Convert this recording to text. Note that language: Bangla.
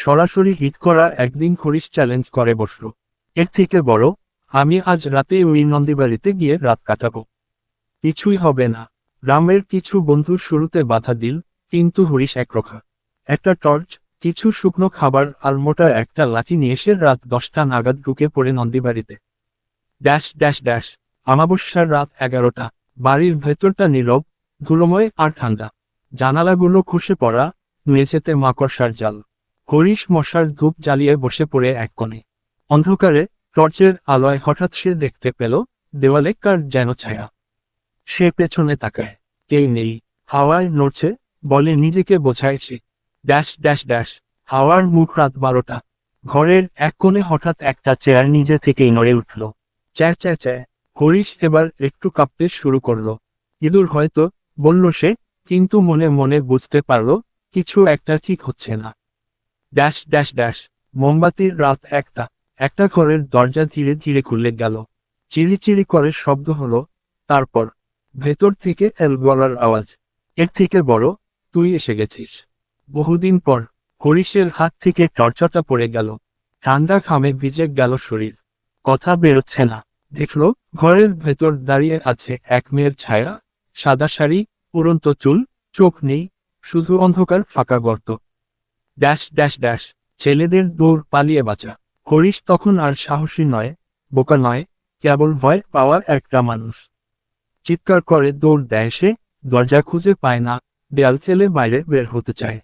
সরাসরি হিট করা একদিন হরিশ চ্যালেঞ্জ করে বসল। এর থেকে বড়, আমি আজ রাতে ওই নন্দীবাড়িতে গিয়ে রাত কাটাবো। কিছুই হবে না। রামের কিছু বন্ধু শুরুতে বাধা দিল, কিন্তু হরিশ একরক্ষা একটা টর্চ কিছু শুকনো খাবার আর মোটা একটা লাঠি নিয়ে এসে রাত দশটা নাগাদ ঢুকে পড়ে নন্দীবাড়িতে। ড্যাশ ড্যাশ ড্যাশ আমাবস্যার রাত এগারোটা, বাড়ির ভেতরটা নীরব, ধুলোময় আর ঠান্ডা। জানালাগুলো খসে পড়া, মেঝেতে মাকড়সার জাল। হরিশ মশার ধূপ জ্বালিয়ে বসে পড়ে এক কোণে। অন্ধকারে টর্চের আলোয় হঠাৎ সে দেখতে পেল, দেওয়ালে কার যেন ছায়া। সে পেছনে তাকায় কেই নেই, হাওয়ায় নড়ছে, বলে নিজেকে বোঝায় সে। ড্যাশ ড্যাশ ড্যাশ, হাওয়ার মুখ রাত বারোটা। ঘরের এক কোণে হঠাৎ একটা চেয়ার নিজে থেকেই নড়ে উঠল। চ্যা চ্যা চ্যা, হরিশ এবার একটু কাঁপতে শুরু করল। ইঁদুর হয়তো বলল সে, কিন্তু মনে মনে বুঝতে পারল, কিছু একটা ঠিক হচ্ছে না। Dash dash dash. মোমবাতির রাত একটা। একটা ঘরের দরজা ধীরে ধীরে খুলে গেল। চিড়ি চিড়ি করে শব্দ হলো, তারপর? ভেতর থেকে এল গলার আওয়াজ। এর থেকে বড়, তুই এসে গেছিস। বহুদিন পর, হরিশের হাত থেকে টর্চটা পড়ে গেল। ঠান্ডা খামে ভিজে গেল শরীর। কথা বেরোচ্ছে না। দেখল, ঘরের ভেতর দাঁড়িয়ে আছে এক মেয়ের ছায়া। সাদা শাড়ি, উড়ন্ত চুল, চোখ নেই। শুধু অন্ধকার, ফাঁকা গর্ত। Dash dash dash. ছেলেদের দৌড় পালিয়ে বাঁচা। হরিশ তখন আর সাহসী নয়, বোকা নয়, কেবল ভয় পাওয়ার একটা মানুষ। চিৎকার করে দৌড় দেয় সে, দরজা খুঁজে পায় না, দেয়াল ফেলে বাইরে বের হতে চায়।